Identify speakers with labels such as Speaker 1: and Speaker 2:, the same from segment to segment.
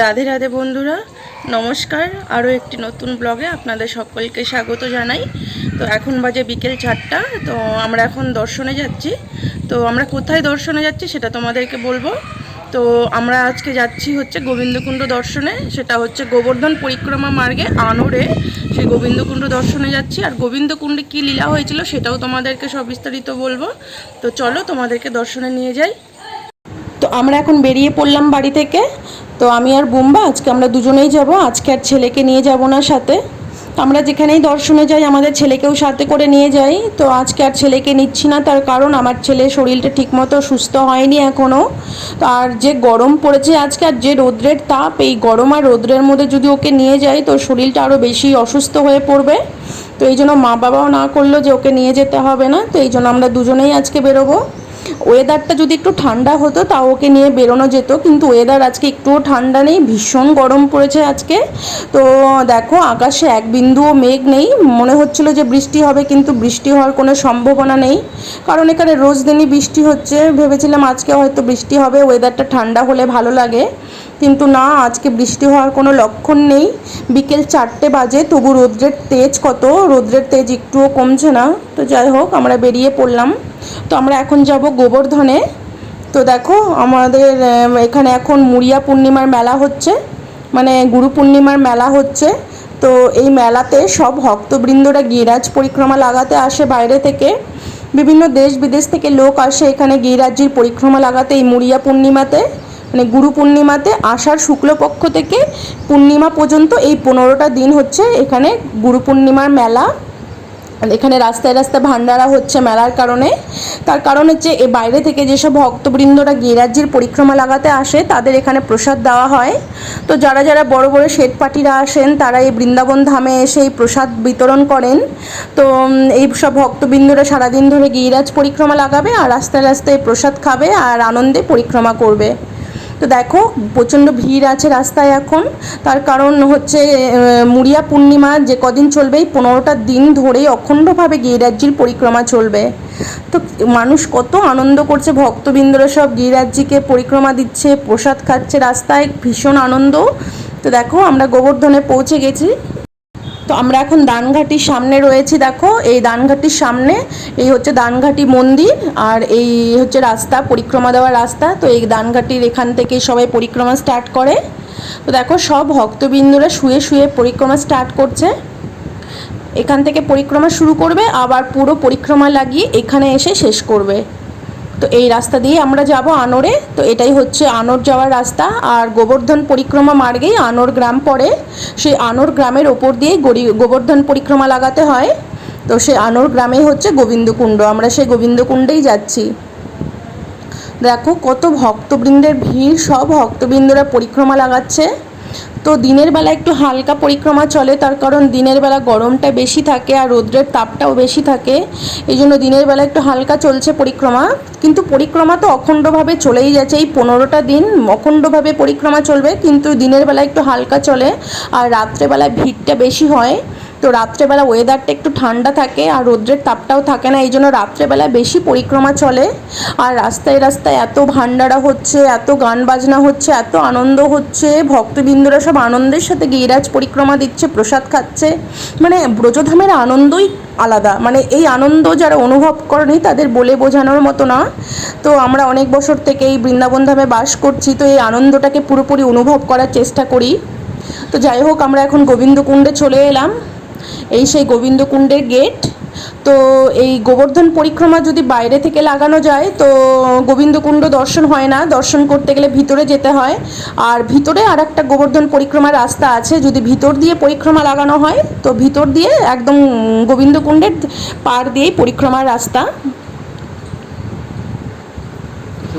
Speaker 1: রাধে রাধে বন্ধুরা, নমস্কার। আরও একটি নতুন ব্লগে আপনাদের সকলকে স্বাগত জানাই। তো এখন বাজে বিকেল চারটা, তো আমরা এখন দর্শনে যাচ্ছি। তো আমরা কোথায় দর্শনে যাচ্ছি সেটা তোমাদেরকে বলব। তো আমরা আজকে যাচ্ছি হচ্ছে গোবিন্দকুণ্ড দর্শনে, সেটা হচ্ছে গোবর্ধন পরিক্রমা মার্গে আনোরে। সেই গোবিন্দকুণ্ড দর্শনে যাচ্ছি। আর গোবিন্দকুণ্ডে কী লীলা হয়েছিল সেটাও তোমাদেরকে সব বিস্তারিত বলব। তো চলো তোমাদেরকে দর্শনে নিয়ে যাই। তো আমরা এখন বেরিয়ে পড়লাম বাড়ি থেকে। তো আমি আর বুম্বা, আজকে আমরা দুজনেই যাব, আজকে আর ছেলেকে নিয়ে যাব না সাথে। আমরা যেখানেই দর্শনে যাই, আমাদের ছেলেকেও সাথে করে নিয়ে যাই। তো আজকে আর ছেলেকে নিচ্ছি না, তার কারণ আমার ছেলে শরীরটা ঠিকমতো সুস্থ হয়নি এখনও আর যে গরম পড়েছে আজকে, আর যে রোদ্রের তাপ, এই গরম আর রোদ্রের মধ্যে যদি ওকে নিয়ে যাই, তো শরীরটা আরও বেশি অসুস্থ হয়ে পড়বে। তো এই জন্য মা বাবাও না করল যে ওকে নিয়ে যেতে হবে না। তো এই জন্য আমরা দুজনেই আজকে বেরোবো। ওয়েদারটা যদি একটু ঠান্ডা হতো, তাও ওকে নিয়ে বেরোনো যেত। কিন্তু ওয়েদার আজকে একটুও ঠান্ডা নেই, ভীষণ গরম পড়েছে আজকে। তো দেখো, আকাশে এক বিন্দুও মেঘ নেই। মনে হচ্ছিল যে বৃষ্টি হবে, কিন্তু বৃষ্টি হওয়ার কোনো সম্ভাবনা নেই। কারণ এখানে রোজ দিনই বৃষ্টি হচ্ছে। ভেবেছিলাম আজকে হয়তো বৃষ্টি হবে ওয়েদারটা ঠান্ডা হলে ভালো লাগে। কিন্তু না, আজকে বৃষ্টি হওয়ার কোনো লক্ষণ নেই। বিকেল চারটে বাজে, তবু রোদ্রের তেজ কত? রোদ্রের তেজ একটুও কমছে না। তো যাই হোক, আমরা বেরিয়ে পড়লাম। তো আমরা এখন যাব গোবর্ধনে। তো দেখো, আমাদের এখানে এখন মুড়িয়া পূর্ণিমার মেলা হচ্ছে মানে গুরু পূর্ণিমার মেলা হচ্ছে। তো এই মেলাতে সব ভক্তবৃন্দরা গিরাজ পরিক্রমা লাগাতে আসে বাইরে থেকে। বিভিন্ন দেশ বিদেশ থেকে লোক আসে এখানে গিরিরাজ্যের পরিক্রমা লাগাতে এই মুড়িয়া পূর্ণিমাতে মানে গুরু পূর্ণিমাতে আষাঢ় শুক্লপক্ষ থেকে পূর্ণিমা পর্যন্ত এই পনেরোটা দিন হচ্ছে এখানে গুরু পূর্ণিমার মেলা। এখানে রাস্তায় রাস্তায় ভান্ডারা হচ্ছে মেলার কারণে। তার কারণ হচ্ছে এ বাইরে থেকে যেসব ভক্তবৃন্দরা গিরাজ্যের পরিক্রমা লাগাতে আসে, তাদের এখানে প্রসাদ দেওয়া হয়। তো যারা যারা বড় বড় পাটিরা আসেন, তারা এই বৃন্দাবন ধামে এসে এই প্রসাদ বিতরণ করেন। তো এই সব ভক্তবৃন্দরা সারাদিন ধরে গিরিরাজ পরিক্রমা লাগাবে আর রাস্তায় রাস্তায় প্রসাদ খাবে আর আনন্দে পরিক্রমা করবে। তো দেখো, প্রচণ্ড ভিড় আছে রাস্তায় এখন। তার কারণ হচ্ছে মুড়িয়া পূর্ণিমা যে কদিন চলবে, এই পনেরোটা দিন ধরেই অখণ্ডভাবে গিরিরাজ্যির পরিক্রমা চলবে। তো মানুষ কত আনন্দ করছে, ভক্তবৃন্দরা সব গিরিরাজ্যিকে পরিক্রমা দিচ্ছে, প্রসাদ খাচ্ছে রাস্তায়, ভীষণ আনন্দ। তো দেখো, আমরা গোবর্ধনে পৌঁছে গেছি। তো আমরা এখন দানঘাটির সামনে রয়েছি, দেখো। এই দানঘাটির সামনে, এই হচ্ছে দানঘাটি মন্দির, আর এই হচ্ছে রাস্তা, পরিক্রমা দেওয়ার রাস্তা। তো এই দানঘাটির এখান থেকে সবাই পরিক্রমা স্টার্ট করে। তো দেখো, সব ভক্তবৃন্দরা শুয়ে শুয়ে পরিক্রমা স্টার্ট করছে। এখান থেকে পরিক্রমা শুরু করবে, আবার পুরো পরিক্রমা লাগিয়ে এখানে এসে শেষ করবে। তো এই রাস্তা দিয়ে আমরা যাব আনোরে। তো এটাই হচ্ছে আনোর যাওয়ার রাস্তা। আর গোবর্ধন পরিক্রমা মার্গেই আনোর গ্রাম পড়ে। সেই আনোর গ্রামের ওপর দিয়ে গড়ি- গোবর্ধন পরিক্রমা লাগাতে হয়। তো সেই আনোর গ্রামেই হচ্ছে গোবিন্দকুণ্ড। আমরা সেই গোবিন্দকুণ্ডেই যাচ্ছি। দেখো কত ভক্তবৃন্দের ভিড়। সব ভক্তবৃন্দরা পরিক্রমা লাগাচ্ছে। তো দিনের বেলা একটু হালকা পরিক্রমা চলে, তার কারণ দিনের বেলা গরমটা বেশি থাকে আর রৌদ্রের তাপটাও বেশি থাকে। এই জন্য দিনের বেলা একটু হালকা চলছে পরিক্রমা। কিন্তু পরিক্রমা তো অখণ্ডভাবে চলেই যাচ্ছে। এই পনেরোটা দিন অখণ্ডভাবে পরিক্রমা চলবে, কিন্তু দিনের বেলা একটু হালকা চলে আর রাত্রেবেলায় ভিড়টা বেশি হয়। তো রাত্রেবেলা ওয়েদারটা একটু ঠান্ডা থাকে আর রৌদ্রের তাপটাও থাকে না এই জন্য রাত্রেবেলা বেশি পরিক্রমা চলে। আর রাস্তায় রাস্তায় এত ভান্ডারা হচ্ছে, এত গান বাজনা হচ্ছে, এত আনন্দ হচ্ছে, ভক্তবৃন্দরা সব আনন্দের সাথে গিরিরাজ পরিক্রমা দিচ্ছে, প্রসাদ খাচ্ছে। মানে ব্রজধামের আনন্দই আলাদা। মানে এই আনন্দ যারা অনুভব করেনি তাদের বলে বোঝানোর মতো না। তো আমরা অনেক বছর থেকে এই বৃন্দাবন ধামে বাস করছি, তো এই আনন্দটাকে পুরোপুরি অনুভব করার চেষ্টা করি। তো যাই হোক, আমরা এখন গোবিন্দকুণ্ডে চলে এলাম। এই সেই গোবিন্দকুণ্ডের গেট তো এই গোবর্ধন পরিক্রমা যদি বাইরে থেকে লাগানো যায় তো গোবিন্দকুণ্ড দর্শন হয় না। দর্শন করতে গেলে ভিতরে যেতে হয়। আর ভিতরে আর একটা গোবর্ধন পরিক্রমার রাস্তা আছে। যদি ভিতর দিয়ে পরিক্রমা লাগানো হয় তো ভিতর দিয়ে একদম গোবিন্দকুণ্ডের পার দিয়েই পরিক্রমার রাস্তা।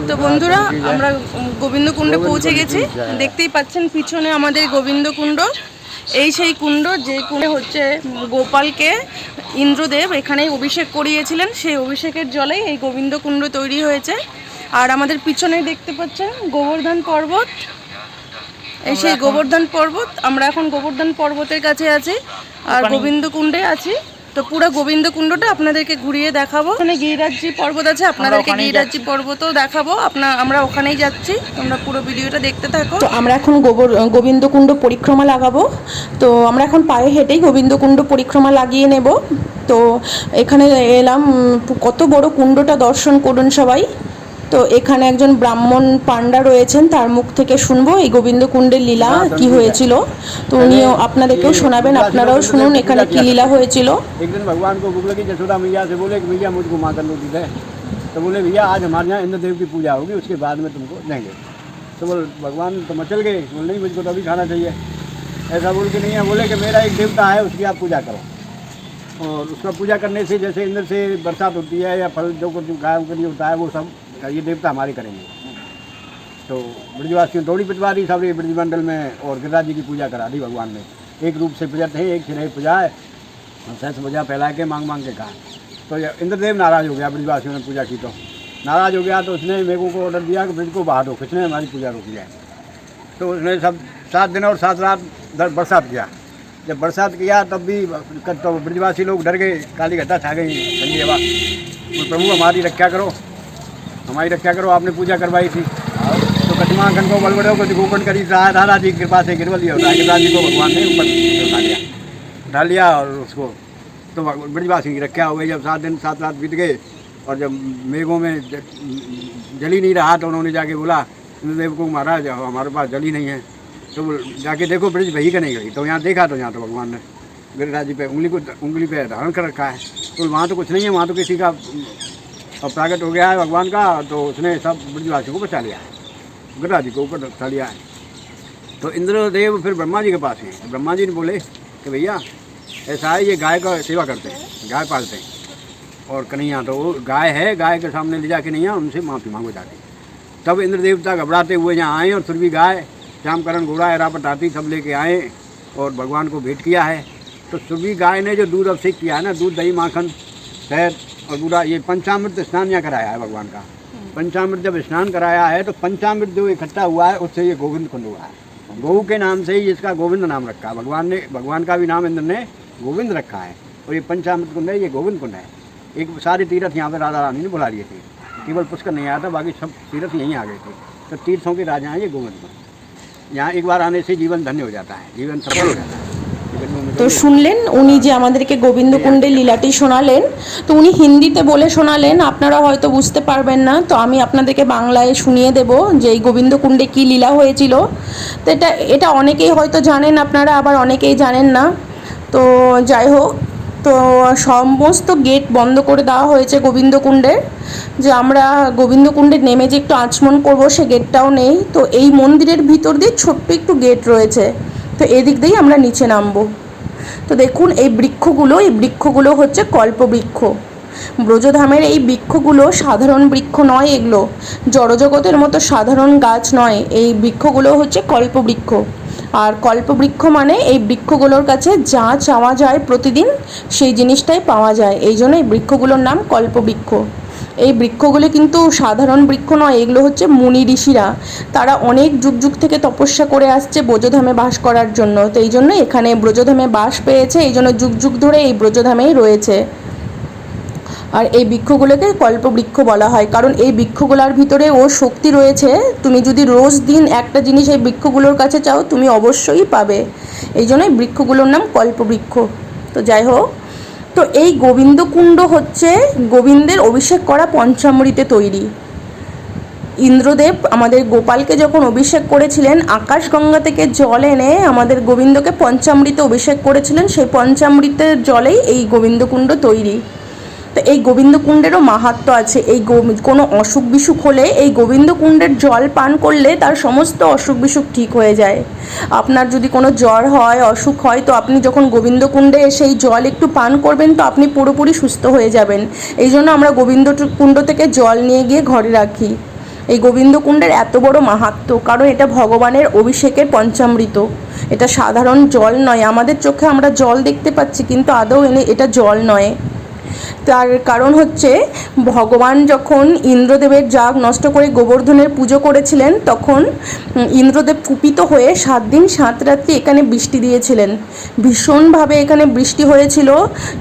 Speaker 1: তো বন্ধুরা আমরা গোবিন্দকুণ্ডে পৌঁছে গেছি। দেখতেই পাচ্ছেন পিছনে আমাদের গোবিন্দকুণ্ড। এই সেই কুণ্ড যে কুণ্ডে হচ্ছে গোপালকে ইন্দ্রদেব এখানে অভিষেক করিয়েছিলেন সেই অভিষেকের জলেই এই গোবিন্দ কুণ্ড তৈরি হয়েছে। আর আমাদের পিছনে দেখতে পাচ্ছেন গোবর্ধন পর্বত। এই সেই গোবর্ধন পর্বত আমরা এখন গোবর্ধন পর্বতের কাছে আছি আর গোবিন্দ কুণ্ডে আছি। তো পুরো গোবিন্দ কুণ্ডটা আপনাদেরকে ঘুরিয়ে দেখাবো। ওখানে গিরিরাজ্জি পর্বত আছে আপনাদেরকে গিরিরাজ্যী পর্বতও দেখাবো। আপনার আমরা ওখানেই যাচ্ছি তোমরা পুরো ভিডিওটা দেখতে থাকো। তো আমরা এখন গোবর গোবিন্দকুণ্ড পরিক্রমা লাগাবো। তো আমরা এখন পায়ে হেঁটেই গোবিন্দকুণ্ড পরিক্রমা লাগিয়ে নেব। তো এখানে এলাম কত বড় কুণ্ডটা দর্শন করুন সবাই। তো এখানে একজন ব্রাহ্মণ পাণ্ডা রয়েছেন তার মুখ থেকে শুনবো এই গোবিন্দকুণ্ডের লীলা কি হয়েছিল তো উনিও আপনাদেরকেও শোনাবেন আপনারাও শুনুন এখানে কি লীলা হয়েছিল
Speaker 2: एक दिन भगवान को भूख लगी जसोदा मैया से बोले कि भैया मुझको माता रोटी दे तो बोले भैया आज हमारे यहाँ इंद्र देव की पूजा होगी उसके बाद में तुमको देंगे तो बोल भगवान तो मचल गए बोले नहीं मुझको तो अभी खाना चाहिए ऐसा बोल के नहीं है बोले कि मेरा एक देवता है उसकी आप पूजा करो और उसका पूजा करने से जैसे इंद्र से बरसात होती है या फल जो कुछ गायों के लिए होता है वो सब ये देवता हमारे करेंगे। तो ब्रजवासियों दौड़ी पिटवारी सब ये ब्रजमंडल में और गिरिराज जी की पूजा करा दी भगवान ने। एक रूप से पूजा थे एक सिरे पूजा है। सस पूजा फैला के मांग मांग के कहा। तो इंद्रदेव नाराज़ हो गया ब्रजवासियों ने पूजा की तो। नाराज़ हो गया तो उसने मेघों को ऑर्डर दिया कि ब्रज को बहा दो, किसने हमारी पूजा रोकी है। तो उसने सब सात दिन और सात रात बरसात किया। जब बरसात किया तब भी तो ब्रजवासी लोग डर गए, काली घटा छा गई ठंडी प्रभु, हमारी रक्षा करो। हमारी रक्षा करो, आपने पूजा करवाई थी। तो कटिमा खंड को बलबड़े को गोकंड करी राधा जी की कृपा से गिरवल लिया है जी को भगवान ने ऊपर उठा लिया। उठा लिया और उसको तो ब्रजवासी की रक्षा हो गई। जब सात दिन, सात रात बीत गए और जब मेघों में जल नहीं रहा तो उन्होंने जाके बोला, इंद्रदेव को महाराज, हमारे पास जल नहीं है। तो जाके देखो, ब्रिज वही का नहीं गई। तो यहाँ देखा तो यहाँ तो भगवान ने गिरिराज जी पे उंगली को उंगली पे धारण कर रखा है। तो वहाँ तो कुछ नहीं है, वहाँ तो किसी का और प्रागट हो गया है भगवान का तो उसने सब ब्रजवासी को बचा लिया है। गिरिराज जी को ऊपर बचा लिया है। तो इंद्रदेव फिर ब्रह्मा जी के पास हैं। तो ब्रह्मा जी ने बोले कि भैया, ऐसा है, ये गाय का सेवा करते हैं, गाय पालते हैं। और कन्हैया तो वो गाय है, गाय के सामने ले जाके नहीं उनसे माफ़ी मांगो जाके तब इंद्र देवता घबराते हुए यहाँ आए और फिर भी गाय, श्यामकरण, घोड़ा एरापट हाथी सब लेके आए और भगवान को भेंट किया है। तो सुबह गाय ने जो दूध अभिषेक किया है ना, दूध, दही, माखन, शहद और पूरा ये पंचामृत स्नान यहाँ कराया है भगवान का। पंचामृत जब स्नान कराया है तो पंचामृत जो इकट्ठा हुआ है, उससे ये गोविंद कुंड हुआ है। गौ के नाम से ही इसका गोविंद नाम रखा भगवान ने, भगवान का भी नाम इंद्र ने गोविंद रखा है। और ये पंचामृत कुंड है, ये गोविंद कुंड है। एक सारे तीर्थ यहाँ पर राधा रानी ने बुला लिए थे। केवल पुष्कर नहीं आया था, बाकी सब तीर्थ यहीं आ गए थे। तो तीर्थों के राजा हैं ये गोविंद कुंड। यहाँ एक बार आने से जीवन धन्य हो जाता है, जीवन सफल हो जाता है।
Speaker 1: তো শুনলেন, উনি যে আমাদেরকে গোবিন্দকুণ্ডের লীলাটি শোনালেন, তো উনি হিন্দিতে বলে শোনালেন, আপনারা হয়তো বুঝতে পারবেন না, তো আমি আপনাদেরকে বাংলায় শুনিয়ে দেব যে এই গোবিন্দকুণ্ডে কী লীলা হয়েছিল। তো এটা এটা অনেকেই হয়তো জানেন, আপনারা আবার অনেকেই জানেন না। তো যাই হোক, তো সমস্ত গেট বন্ধ করে দেওয়া হয়েছে গোবিন্দকুণ্ডের যে আমরা গোবিন্দকুণ্ডে নেমে যে একটু আচমন করব, সে গেটটাও নেই। তো এই মন্দিরের ভিতর দিয়ে ছোট্ট একটু গেট রয়েছে। তো এদিক দিয়েই আমরা নিচে নামবো। তো দেখুন, এই বৃক্ষগুলো এই বৃক্ষগুলো হচ্ছে কল্পবৃক্ষ। ব্রজধামের এই বৃক্ষগুলো সাধারণ বৃক্ষ নয় এগুলো। জড়জগতের মতো সাধারণ গাছ নয়, এই বৃক্ষগুলো হচ্ছে কল্পবৃক্ষ। আর কল্পবৃক্ষ মানে এই বৃক্ষগুলোর কাছে যা চাওয়া যায় প্রতিদিন, সেই জিনিসটাই পাওয়া যায়। এই জন্য এই বৃক্ষগুলোর নাম কল্পবৃক্ষ। এই বৃক্ষগুলো কিন্তু সাধারণ বৃক্ষ নয়, এগুলো হচ্ছে মুনি ঋষিরা। তারা অনেক যুগ যুগ থেকে তপস্যা করে আসছে ব্রজধামে বাস করার জন্য। তো এই জন্য এখানে ব্রজধামে বাস পেয়েছে, এই জন্য যুগ যুগ ধরে এই ব্রজধামেই রয়েছে। আর এই বৃক্ষগুলোকে কল্পবৃক্ষ বলা হয়, কারণ এই বৃক্ষগুলোর ভিতরে ও শক্তি রয়েছে। তুমি যদি রোজ দিন একটা জিনিস এই বৃক্ষগুলোর কাছে চাও, তুমি অবশ্যই পাবে। এই জন্য এই বৃক্ষগুলোর নাম কল্পবৃক্ষ। তো যাই হোক তো এই গোবিন্দকুণ্ড হচ্ছে গোবিন্দের অভিষেক করা পঞ্চামৃতে তৈরি। ইন্দ্রদেব আমাদের গোপালকে যখন অভিষেক করেছিলেন, আকাশগঙ্গা থেকে জল এনে আমাদের গোবিন্দকে পঞ্চামৃতে অভিষেক করেছিলেন, সেই পঞ্চামৃতের জলেই এই গোবিন্দকুণ্ড তৈরি। তো এই গোবিন্দকুণ্ডেরও মাহাত্ম্য আছে। এই কোনো অসুখ বিসুখ হলে এই গোবিন্দকুণ্ডের জল পান করলে তার সমস্ত অসুখ বিসুখ ঠিক হয়ে যায়। আপনার যদি কোনো জ্বর হয়, অসুখ হয়, তো আপনি যখন গোবিন্দকুণ্ডে সেই জল একটু পান করবেন, তো আপনি পুরোপুরি সুস্থ হয়ে যাবেন। এই জন্য আমরা গোবিন্দ কুণ্ড থেকে জল নিয়ে গিয়ে ঘরে রাখি। এই গোবিন্দকুণ্ডের এত বড় মাহাত্ম্য, কারণ এটা ভগবানের অভিষেকের পঞ্চামৃত। এটা সাধারণ জল নয়। আমাদের চোখে আমরা জল দেখতে পাচ্ছি, কিন্তু আদৌ এনে এটা জল নয়। তার কারণ হচ্ছে, ভগবান যখন ইন্দ্রদেবের যাগ নষ্ট করে গোবর্ধনের পুজো করেছিলেন, তখন ইন্দ্রদেব কুপিত হয়ে সাত দিন সাত রাত্রি এখানে বৃষ্টি দিয়েছিলেন। ভীষণভাবে এখানে বৃষ্টি হয়েছিল।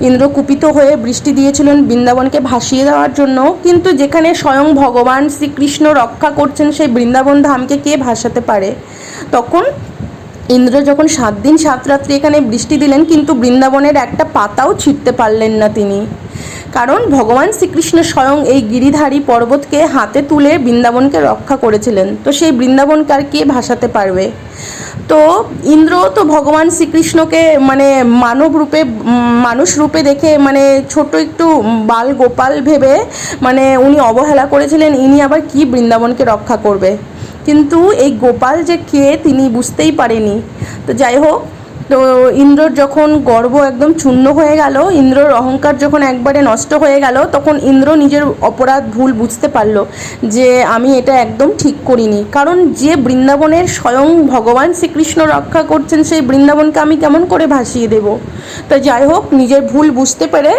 Speaker 1: ইন্দ্র কুপিত হয়ে বৃষ্টি দিয়েছিলেন বৃন্দাবনকে ভাসিয়ে দেওয়ার জন্য। কিন্তু যেখানে স্বয়ং ভগবান শ্রীকৃষ্ণ রক্ষা করছেন সেই বৃন্দাবন ধামকে কে ভাসাতে পারে? তখন ইন্দ্র যখন সাত দিন সাত রাত্রি এখানে বৃষ্টি দিলেন, কিন্তু বৃন্দাবনের একটা পাতাও ছিঁড়তে পারলেন না তিনি। কারণ ভগবান শ্রীকৃষ্ণ স্বয়ং এই গিরিধারী পর্বতকে হাতে তুলে বৃন্দাবনকে রক্ষা করেছিলেন। তো সেই বৃন্দাবনকে আর কে ভাসাতে পারবে? তো ইন্দ্র তো ভগবান শ্রীকৃষ্ণকে মানে মানব রূপে, মানুষ রূপে দেখে মানে ছোট একটু বাল গোপাল ভেবে মানে উনি অবহেলা করেছিলেন, ইনি আবার কি বৃন্দাবনকে রক্ষা করবে? কিন্তু এই গোপাল যে কে তিনি বুঝতেই পারেনি। তো যাই হোক তো ইন্দ্রর যখন গর্ব একদম চূর্ণ হয়ে গেল, ইন্দ্রর অহংকার যখন একবারে নষ্ট হয়ে গেল, তখন ইন্দ্র নিজের অপরাধ ভুল বুঝতে পারল যে আমি এটা একদম ঠিক করিনি। কারণ যে বৃন্দাবনের স্বয়ং ভগবান শ্রীকৃষ্ণ রক্ষা করছেন, সেই বৃন্দাবনকে আমি কেমন করে ভাসিয়ে দেব? তো যাই হোক, নিজের ভুল বুঝতে পেরে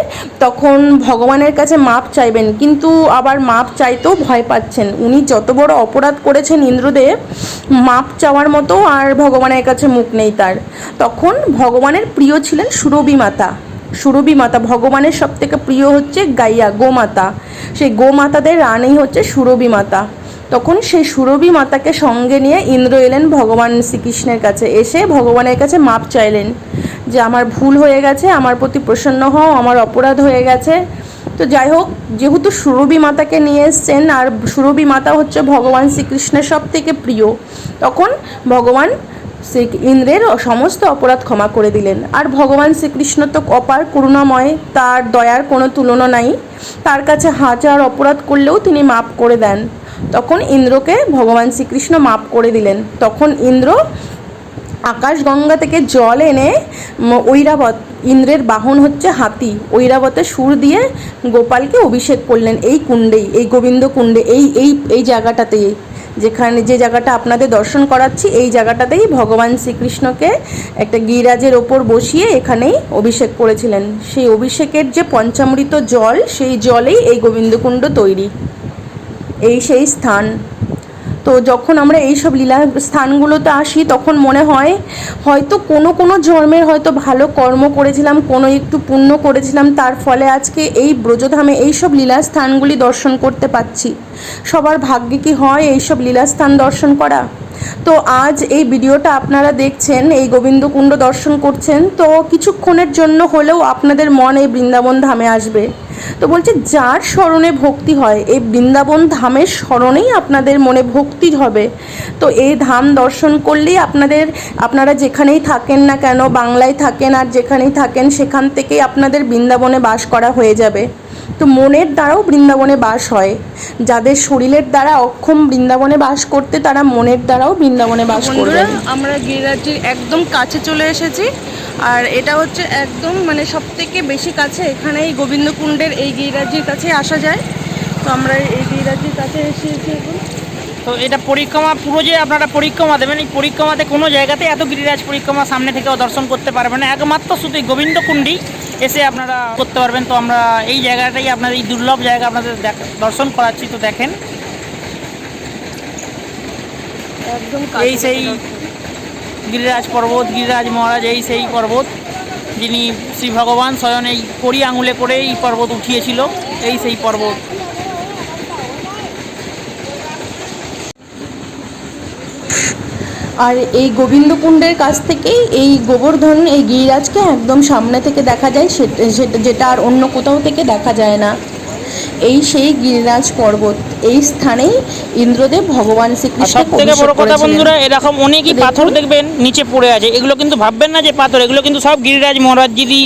Speaker 1: তখন ভগবানের কাছে মাপ চাইবেন। কিন্তু আবার মাপ চাইতেও ভয় পাচ্ছেন। উনি যত বড় অপরাধ করেছেন ইন্দ্রদেব, মাপ চাওয়ার মতো আর ভগবানের কাছে মুখ নেই তার। তখন ভগবানের প্রিয় ছিলেন সুরভি মাতা। সুরভি মাতা ভগবানের সব থেকে প্রিয় হচ্ছে গাইয়া, গোমাতা। সেই গোমাতাদের রানী হচ্ছে সুরভি মাতা। তখন সেই সুরভি মাতাকে সঙ্গে নিয়ে ইন্দ্র এলেন ভগবান শ্রীকৃষ্ণের কাছে। এসে ভগবানের কাছে মাপ চাইলেন যে, আমার ভুল হয়ে গেছে, আমার প্রতি প্রসন্ন হও, আমার অপরাধ হয়ে গেছে। তো যাই হোক, যেহেতু সুরভি মাতাকে নিয়ে এসছেন, আর সুরভি মাতা হচ্ছে ভগবান শ্রীকৃষ্ণের সব থেকে প্রিয়, তখন ভগবান শ্রী ইন্দ্রের সমস্ত অপরাধ ক্ষমা করে দিলেন। আর ভগবান শ্রীকৃষ্ণ তো অপার করুণাময়, তার দয়ার কোনো তুলনা নাই। তার কাছে হাজার অপরাধ করলেও তিনি মাপ করে দেন। তখন ইন্দ্রকে ভগবান শ্রীকৃষ্ণ মাপ করে দিলেন। তখন ইন্দ্র আকাশগঙ্গা থেকে জল এনে ঐরাবত, ইন্দ্রের বাহন হচ্ছে হাতি, ঐরাবতে সুর দিয়ে গোপালকে অভিষেক করলেন। এই কুণ্ডেই, এই গোবিন্দ কুণ্ডে, এই এই এই জায়গাটাতেই। যেখানে যে জায়গাটা আপনাদের দর্শন করাচ্ছি, এই জায়গাটাতেই ভগবান শ্রীকৃষ্ণকে একটা গিরাজের ওপর বসিয়ে এখানেই অভিষেক করেছিলেন। সেই অভিষেকের যে পঞ্চামৃত জল, সেই জলেই এই গোবিন্দকুণ্ড তৈরি। এই সেই স্থান। তো যখন আমরা এইসব লীলা স্থানগুলোতে আসি, তখন মনে হয় হয়তো কোনো কোনো জন্মের হয়তো ভালো কর্ম করেছিলাম, কোনো একটু পুণ্য করেছিলাম, তার ফলে আজকে এই ব্রজধামে এইসব লীলা স্থানগুলি দর্শন করতে পাচ্ছি। সবার ভাগ্যে কি হয় এইসব লীলা স্থান দর্শন করা? তো আজ এই ভিডিওটা আপনারা দেখছেন, এই গোবিন্দকুণ্ড দর্শন করছেন। তো কিছুক্ষণের জন্য হলেও আপনাদের মন এই বৃন্দাবন ধামে আসবে। তো বলছে, যার স্মরণে ভক্তি হয়, এই বৃন্দাবন ধামের স্মরণেই আপনাদের মনে ভক্তি হবে। তো এই ধাম দর্শন করলেই আপনাদের, আপনারা যেখানেই থাকেন না কেন, বাংলায় থাকেন আর যেখানেই থাকেন, সেখান থেকেই আপনাদের বৃন্দাবনে বাস করা হয়ে যাবে। তো মনের দ্বারাও বৃন্দাবনে বাস হয়। যাদের শরীরের দ্বারা অক্ষম বৃন্দাবনে বাস করতে তারা মনের দ্বারাও বৃন্দাবনে বাস করবে আমরা গিরিরাজির একদম কাছে চলে এসেছি। আর এটা হচ্ছে একদম মানে সব থেকে বেশি কাছে এখানে এই গোবিন্দকুণ্ডের এই গিরিরাজির কাছে আসা যায়। তো আমরা এই গিরিরাজির কাছে এসেছি এখন
Speaker 3: তো এটা পরিক্রমা পুরো যে আপনারা পরিক্রমা দেবেন এই পরিক্রমাতে কোনো জায়গাতে এত গিরিরাজ পরিক্রমা সামনে থেকেও দর্শন করতে পারবেন না। একমাত্র শুধু গোবিন্দকুণ্ডি এসে আপনারা করতে পারবেন। তো আমরা এই জায়গাটাই আপনাদের এই দুর্লভ জায়গা আপনাদের দর্শন করাচ্ছি তো দেখেন।
Speaker 1: একদম
Speaker 3: এই সেই গিরিরাজ পর্বত গিরিরাজ মহারাজ এই সেই পর্বত যিনি শ্রী ভগবান স্বয়ং এই কড়ি আঙুলে করে এই পর্বত উঠিয়েছিল এই সেই পর্বত।
Speaker 1: আর এই গোবিন্দকুণ্ডের কাছ থেকেই এই গোবর্ধন এই গিরিরাজকে একদম সামনে থেকে দেখা যায় সেটা যেটা আর অন্য কোথাও থেকে দেখা যায় না। এই সেই গিরিরাজ পর্বত এই স্থানেই ইন্দ্রদেব ভগবান শ্রীকৃষ্ণ
Speaker 3: থেকে বড় কথা বন্ধুরা এরকম অনেকই পাথর দেখবেন নিচে পড়ে আছে। এগুলো কিন্তু ভাববেন না যে পাথর এগুলো কিন্তু সব গিরিরাজ মহারাজ মহারাজজিরই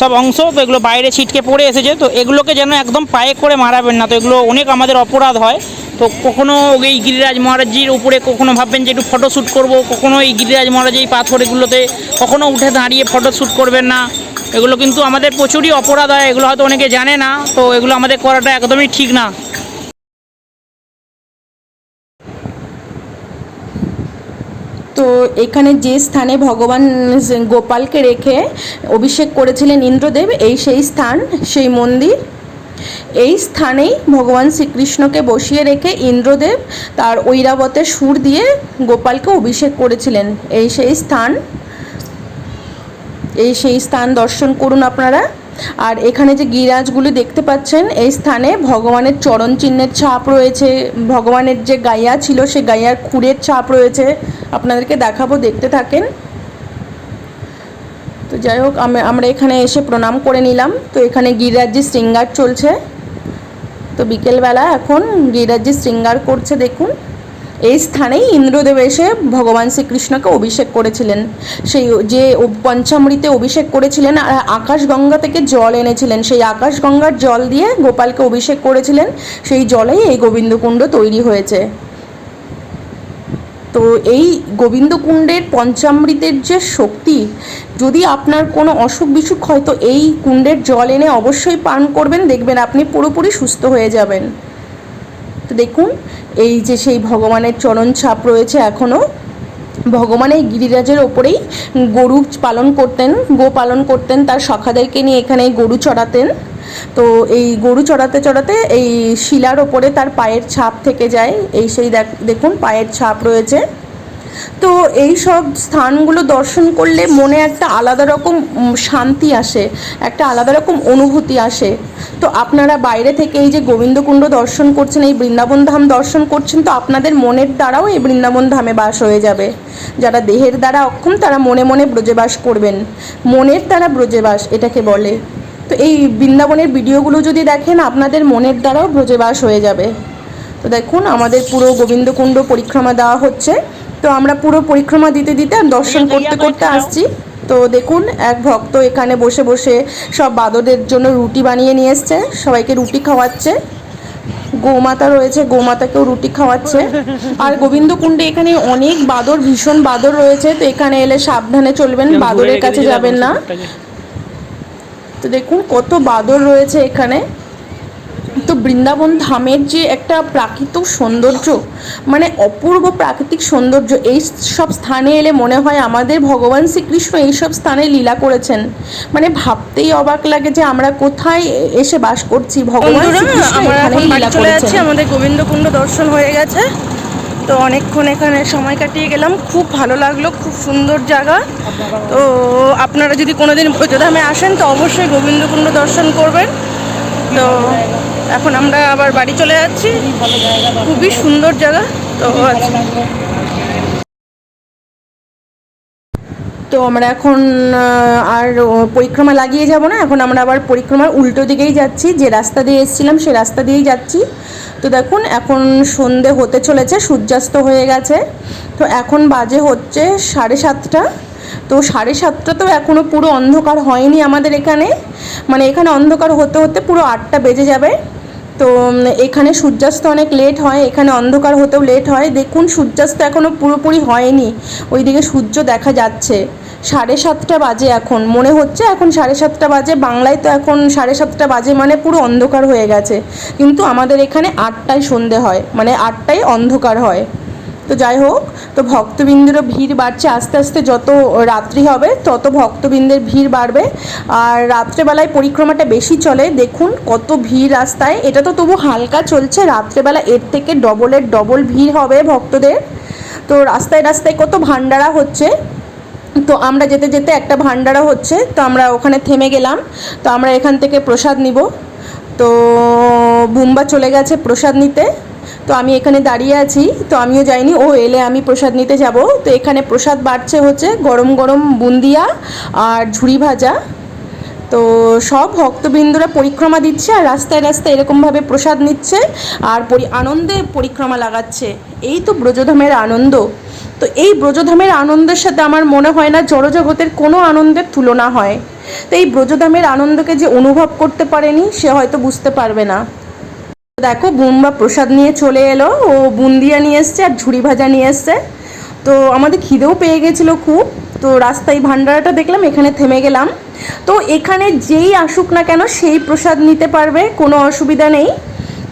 Speaker 3: সব অংশ, তো এগুলো বাইরে ছিটকে পড়ে এসেছে, তো এগুলোকে যেন একদম পায়ে করে মারাবেন না, তো এগুলো অনেক আমাদের অপরাধ হয়। তো কখনও এই গিরিরাজ মহারাজজির উপরে কখনো ভাববেন যে একটু ফটো শ্যুট করব, কখনো এই গিরিরাজ মহারাজ এই পাথর এগুলোতে কখনো উঠে দাঁড়িয়ে ফটোশ্যুট করবেন না। এগুলো কিন্তু আমাদের প্রচুরই অপরাধ হয়, এগুলো হয়তো অনেকে জানে না, তো এগুলো আমাদের করাটা একদমই ঠিক না।
Speaker 1: তো এখানে যে স্থানে ভগবান গোপালকে রেখে অভিষেক করেছিলেন ইন্দ্রদেব, এই সেই স্থান, সেই মন্দির। এই স্থানেই ভগবান শ্রীকৃষ্ণকে বসিয়ে রেখে ইন্দ্রদেব তার ঐরাবতের সুর দিয়ে গোপালকে অভিষেক করেছিলেন। এই সেই স্থান। এই সেই স্থান দর্শন করুন আপনারা। আর এখানে যে গিরাজগুলি দেখতে পাচ্ছেন, এই স্থানে ভগবানের চরণ চিহ্নের ছাপ রয়েছে, ভগবানের যে গাইয়া ছিল সে গাইয়ার খুরের ছাপ রয়েছে, আপনাদেরকে দেখাবো, দেখতে থাকেন। তো যাই হোক, আমি আমরা এখানে এসে প্রণাম করে নিলাম। তো এখানে গিরিরাজ্যের শৃঙ্গার চলছে। তো বিকেলবেলা এখন গিরিরাজ্যের শৃঙ্গার করছে, দেখুন। এই স্থানেই ইন্দ্রদেব এসে ভগবান শ্রীকৃষ্ণকে অভিষেক করেছিলেন। সেই যে পঞ্চামৃতে অভিষেক করেছিলেন, আর আকাশগঙ্গা থেকে জল এনেছিলেন। সেই আকাশগঙ্গার জল দিয়ে গোপালকে অভিষেক করেছিলেন। সেই জলেই এই গোবিন্দকুণ্ড তৈরি হয়েছে। তো এই গোবিন্দকুণ্ডের পঞ্চামৃতের যে শক্তি, যদি আপনার কোনো অসুখ বিসুখ হয়, তো এই কুণ্ডের জল এনে অবশ্যই পান করবেন। দেখবেন আপনি পুরোপুরি সুস্থ হয়ে যাবেন। তো দেখুন। এই যে সেই ভগবানের চরণ ছাপ রয়েছে এখনও ভগবান এই গিরিরাজের ওপরেই গরু পালন করতেন, গো পালন করতেন, তার সখাদেরকে নিয়ে এখানে গরু চড়াতেন। তো এই গরু চড়াতে চড়াতে এই শিলার ওপরে তার পায়ের ছাপ থেকে যায়। এই সেই দেখুন, পায়ের ছাপ রয়েছে। তো এই সব স্থানগুলো দর্শন করলে মনে একটা আলাদা রকম শান্তি আসে, একটা আলাদা রকম অনুভূতি আসে। তো আপনারা বাইরে থেকে এই যে গোবিন্দকুণ্ড দর্শন করছেন, এই বৃন্দাবন ধাম দর্শন করছেন, তো আপনাদের মনের দ্বারাও এই বৃন্দাবন ধামে বাস হয়ে যাবে। যারা দেহের দ্বারা অক্ষম, তারা মনে মনে ব্রজে বাস করবেন। মনের দ্বারা ব্রজে বাস এটাকে বলে। তো এই বৃন্দাবনের ভিডিওগুলো যদি দেখেন, আপনাদের মনের দ্বারাও ব্রজে বাস হয়ে যাবে। তো দেখুন, আমাদের পুরো গোবিন্দকুণ্ড পরিক্রমা দেওয়া হচ্ছে। তো আমরা পুরো পরিক্রমা দিতে দিতে দর্শন করতে করতে আসছি। তো দেখুন এক ভক্ত এখানে বসে বসে সব বাদরদের জন্য রুটি বানিয়ে নিয়ে এসছে। সবাইকে রুটি খাওয়াচ্ছে। গোমাতা রয়েছে গোমাতাকেও রুটি খাওয়াচ্ছে। আর গোবিন্দকুণ্ডে এখানে অনেক বাদর ভীষণ বাদর রয়েছে। তো এখানে এলে সাবধানে চলবেন বাদরের কাছে যাবেন না। তো দেখুন কত বাদর রয়েছে এখানে। বৃন্দাবন ধামের যে একটা প্রাকৃতিক সৌন্দর্য মানে অপূর্ব প্রাকৃতিক সৌন্দর্য এই সব স্থানে এলে মনে হয় আমাদের ভগবান শ্রীকৃষ্ণ এইসব স্থানে লীলা করেছেন। মানে ভাবতেই অবাক লাগে যে আমরা কোথায় এসে বাস করছি। ভগবান শ্রীকৃষ্ণ
Speaker 4: আমরা
Speaker 1: এখানেই
Speaker 4: এখন
Speaker 1: লীলা
Speaker 4: চলে যাচ্ছি আমাদের গোবিন্দকুণ্ড দর্শন হয়ে গেছে। তো অনেকক্ষণ এখানে সময় কাটিয়ে গেলাম। খুব ভালো লাগল খুব সুন্দর জায়গা। তো আপনারা যদি কোনোদিন ব্রজধামে আসেন তো অবশ্যই গোবিন্দকুণ্ড দর্শন করবেন। তো এখন আমরা আবার বাড়ি চলে যাচ্ছি। খুবই সুন্দর জায়গা, তো
Speaker 1: তো আমরা এখন আর পরিক্রমা লাগিয়ে যাব না, এখন আমরা আবার পরিক্রমার উল্টো দিকেই যাচ্ছি। যে রাস্তা দিয়ে এসেছিলাম, সে রাস্তা দিয়েই যাচ্ছি। তো দেখুন, এখন সন্ধে হতে চলেছে, সূর্যাস্ত হয়ে গেছে। তো এখন বাজে হচ্ছে সাড়ে সাতটা। তো সাড়ে সাতটা তো এখনও পুরো অন্ধকার হয়নি আমাদের এখানে। মানে এখানে অন্ধকার হতে হতে পুরো আটটা বেজে যাবে। তো এখানে সূর্যাস্ত অনেক লেট হয়, এখানে অন্ধকার হতেও লেট হয়। দেখুন, সূর্যাস্ত এখনও পুরোপুরি হয়নি। ওইদিকে সূর্য দেখা যাচ্ছে। সাড়ে সাতটা বাজে এখন। মনে হচ্ছে এখন সাড়ে সাতটা বাজে। বাংলায় তো এখন সাড়ে সাতটা বাজে মানে পুরো অন্ধকার হয়ে গেছে। কিন্তু আমাদের এখানে আটটায় সন্ধে হয়। মানে আটটায় অন্ধকার হয়। তো যাই হোক, তো ভক্তবৃন্দেরও ভিড় বাড়ছে। আস্তে আস্তে যত রাত্রি হবে, তত ভক্তবৃন্দের ভিড় বাড়বে। আর রাত্রেবেলায় পরিক্রমাটা বেশি চলে। দেখুন কত ভিড় রাস্তায়। এটা তো তবু হালকা চলছে। রাত্রেবেলা এর থেকে ডবলের ডবল ভিড় হবে ভক্তদের। তো রাস্তায় রাস্তায় কত ভান্ডারা হচ্ছে। তো আমরা যেতে যেতে একটা ভান্ডারা হচ্ছে। তো আমরা ওখানে থেমে গেলাম। তো আমরা এখান থেকে প্রসাদ নিব। তো বুম্বা চলে গেছে প্রসাদ নিতে। তো আমি এখানে দাঁড়িয়ে আছি, তো আমিও যাইনি। ও এলে আমি প্রসাদ নিতে যাব। তো এখানে প্রসাদ বাড়ছে হচ্ছে গরম গরম বুন্দিয়া আর ঝুড়ি ভাজা। তো সব ভক্তবৃন্দরা পরিক্রমা দিচ্ছে আর রাস্তায় রাস্তায় এরকমভাবে প্রসাদ নিচ্ছে আর আনন্দে পরিক্রমা লাগাচ্ছে। এই তো ব্রজধামের আনন্দ। তো এই ব্রজধামের আনন্দের সাথে আমার মনে হয় না জড়জগতের কোনো আনন্দের তুলনা হয়। তো এই ব্রজধামের আনন্দকে যে অনুভব করতে পারেনি, সে হয়তো বুঝতে পারবে না। দেখো বুম্বা প্রসাদ নিয়ে চলে এলো। ও বুন্দিয়া নিয়ে এসছে আর ঝুড়ি ভাজা নিয়ে এসছে। তো আমাদের খিদেও পেয়ে গেছিল খুব। তো রাস্তায় ভান্ডারাটা দেখলাম, এখানে থেমে গেলাম। তো এখানে যেই আসুক না কেন, সেই প্রসাদ নিতে পারবে, কোনো অসুবিধা নেই।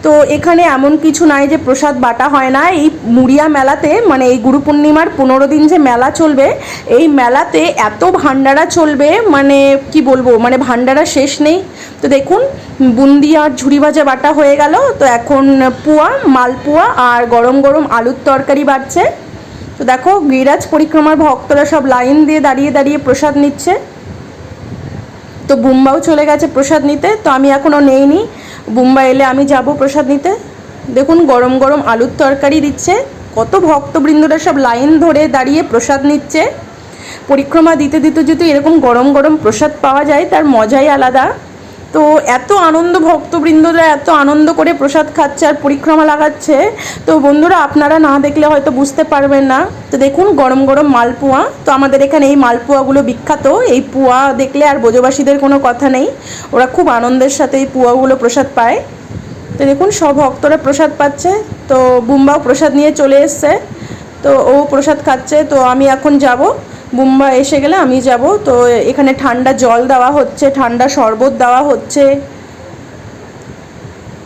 Speaker 1: তো এখানে এমন কিছু নাই যে প্রসাদ বাটা হয় না। এই মুড়িয়া মেলাতে মানে এই গুরু পূর্ণিমার পনেরো দিন যে মেলা চলবে, এই মেলাতে এত ভান্ডারা চলবে মানে কি বলব মানে ভান্ডারা শেষ নেই। তো দেখুন, বুন্দি আর ঝুড়ি ভাজা বাটা হয়ে গেল। তো এখন পুয়া, মালপুয়া আর গরম গরম আলুর তরকারি বাড়ছে। তো দেখো গিরাজ পরিক্রমার ভক্তরা সব লাইন দিয়ে দাঁড়িয়ে দাঁড়িয়ে প্রসাদ নিচ্ছে। তো বুম্বাও চলে গেছে প্রসাদ নিতে। তো আমি এখনও নেইনি। বুম্বা এলে আমি যাব প্রসাদ নিতে। দেখুন, গরম গরম আলুর তরকারি দিচ্ছে। কত ভক্তবৃন্দরা সব লাইন ধরে দাঁড়িয়ে প্রসাদ নিচ্ছে। পরিক্রমা দিতে দিতে যদি এরকম গরম গরম প্রসাদ পাওয়া যায়, তার মজাই আলাদা। তো এত আনন্দ, ভক্তবৃন্দরা এত আনন্দ করে প্রসাদ খাচ্ছে আর পরিক্রমা লাগাচ্ছে। তো বন্ধুরা, আপনারা না দেখলে হয়তো বুঝতে পারবেন না। তো দেখুন, গরম গরম মালপোয়া। তো আমাদের এখানে এই মালপোয়াগুলো বিখ্যাত। এই পুয়া দেখলে আর ব্রজবাসীদের কোনো কথা নেই। ওরা খুব আনন্দের সাথে এই পুয়াগুলো প্রসাদ পায়। তো দেখুন, সব ভক্তরা প্রসাদ পাচ্ছে। তো বুম্বাও প্রসাদ নিয়ে চলে এসছে। তো ও প্রসাদ খাচ্ছে। তো আমি এখন যাব। বুম্বা এসে গেলে আমি যাব। তো এখানে ঠান্ডা জল দেওয়া হচ্ছে, ঠান্ডা শরবত দেওয়া হচ্ছে।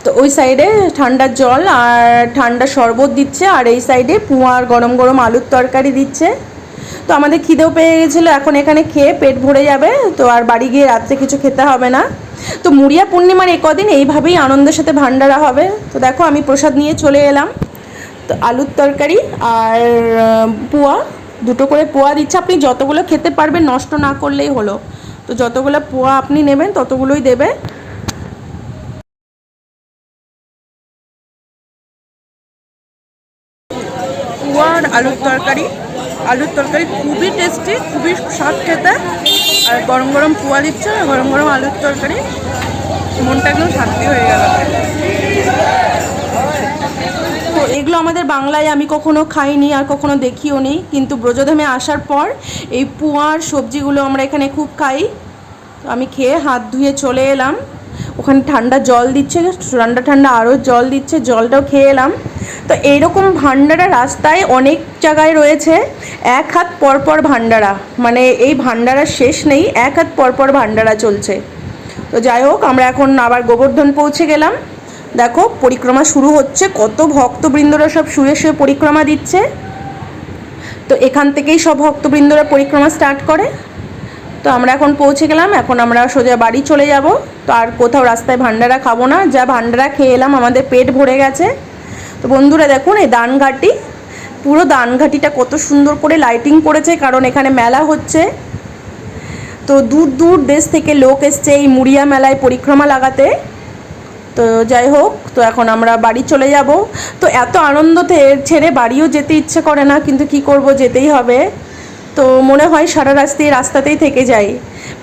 Speaker 1: তো ওই সাইডে ঠান্ডা জল আর ঠান্ডা শরবত দিচ্ছে আর এই সাইডে পুয়ার গরম গরম আলুর তরকারি দিচ্ছে। তো আমাদের খিদেও পেয়ে গেছিল, এখন এখানে খেয়ে পেট ভরে যাবে। তো আর বাড়ি গিয়ে রাত্রে কিছু খেতে হবে না। তো মুড়িয়া পূর্ণিমার এই কদিন এইভাবেই আনন্দের সাথে ভান্ডারা হবে। তো দেখো আমি প্রসাদ নিয়ে চলে এলাম। তো আলুর তরকারি আর পোয়া। দুটো করে পোয়া দিচ্ছে, আপনি যতগুলো খেতে পারবেন নষ্ট না করলেই হলো। তো যতগুলো পোয়া আপনি নেবেন, ততগুলোই দেবে। পোয়া আর আলুর তরকারি। আলুর তরকারি খুবই টেস্টি খুবই স্বাদ খেতে। আর গরম গরম পোয়া দিচ্ছে, গরম গরম আলুর তরকারি। মনটা একদম শান্তি হয়ে গেল। তো এগুলো আমাদের বাংলায় আমি কখনো খাইনি আর কখনো দেখিও নি। কিন্তু ব্রজধামে আসার পর এই পুয়ার সবজিগুলো আমরা এখানে খুব খাই। আমি খেয়ে হাত ধুয়ে চলে এলাম। ওখানে ঠান্ডা জল দিচ্ছে, ঠান্ডা ঠান্ডা আরও জল দিচ্ছে, জলটাও খেয়ে এলাম। তো এইরকম ভান্ডারা রাস্তায় অনেক জায়গায় রয়েছে। এক হাত পরপর ভান্ডারা মানে এই ভান্ডারা শেষ নেই, এক হাত পরপর ভান্ডারা চলছে। তো যাই হোক, আমরা এখন আবার গোবর্ধন পৌঁছে গেলাম। দেখো, পরিক্রমা শুরু হচ্ছে। কত ভক্তবৃন্দরা সব শুয়ে শুয়ে পরিক্রমা দিচ্ছে। তো এখান থেকেই সব ভক্তবৃন্দরা পরিক্রমা স্টার্ট করে। তো আমরা এখন পৌঁছে গেলাম। এখন আমরা সোজা বাড়ি চলে যাব। তো আর কোথাও রাস্তায় ভান্ডারা খাব না। যা ভান্ডারা খেয়ে এলাম, আমাদের পেট ভরে গেছে। তো বন্ধুরা, দেখুন এই দানঘাটি। পুরো দানঘাটিটা কত সুন্দর করে লাইটিং করেছে, কারণ এখানে মেলা হচ্ছে। তো দূর দূর দেশ থেকে লোক এসছে এই মুড়িয়া মেলায় পরিক্রমা লাগাতে। তো যাই হোক, তো এখন আমরা বাড়ি চলে যাব। তো এত আনন্দতে ছেড়ে বাড়িও যেতে ইচ্ছে করে না, কিন্তু কি করব যেতেই হবে। তো মনে হয় সারা রাস্তায় রাস্তাতেই থেকে যাই।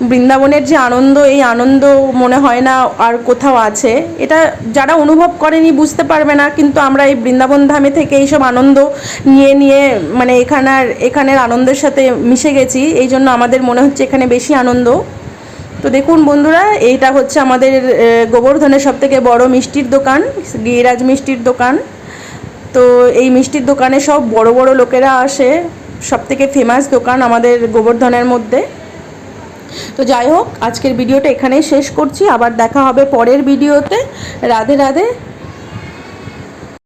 Speaker 1: বৃন্দাবনের যে আনন্দ, এই আনন্দ মনে হয় না আর কোথাও আছে। এটা যারা অনুভব করেনি বুঝতে পারবে না, কিন্তু আমরা এই বৃন্দাবন ধামে থেকে এইসব আনন্দ নিয়ে নিয়ে মানে এখানের এখানের আনন্দের সাথে মিশে গেছি। এই জন্য আমাদের মনে হচ্ছে এখানে বেশি আনন্দ। তো দেখুন বন্ধুরা, এইটা হচ্ছে আমাদের গোবর্ধনের সব থেকে বড় মিষ্টির দোকান, গিরিরাজ মিষ্টির দোকান। তো এই মিষ্টির দোকানে সব বড় বড় লোকেরা আসে সব থেকে ফেমাস দোকান আমাদের গোবর্ধনের মধ্যে। তো যাই হোক, আজকের ভিডিওটা এখানেই শেষ করছি, আবার দেখা হবে পরের ভিডিওতে। রাধে রাধে।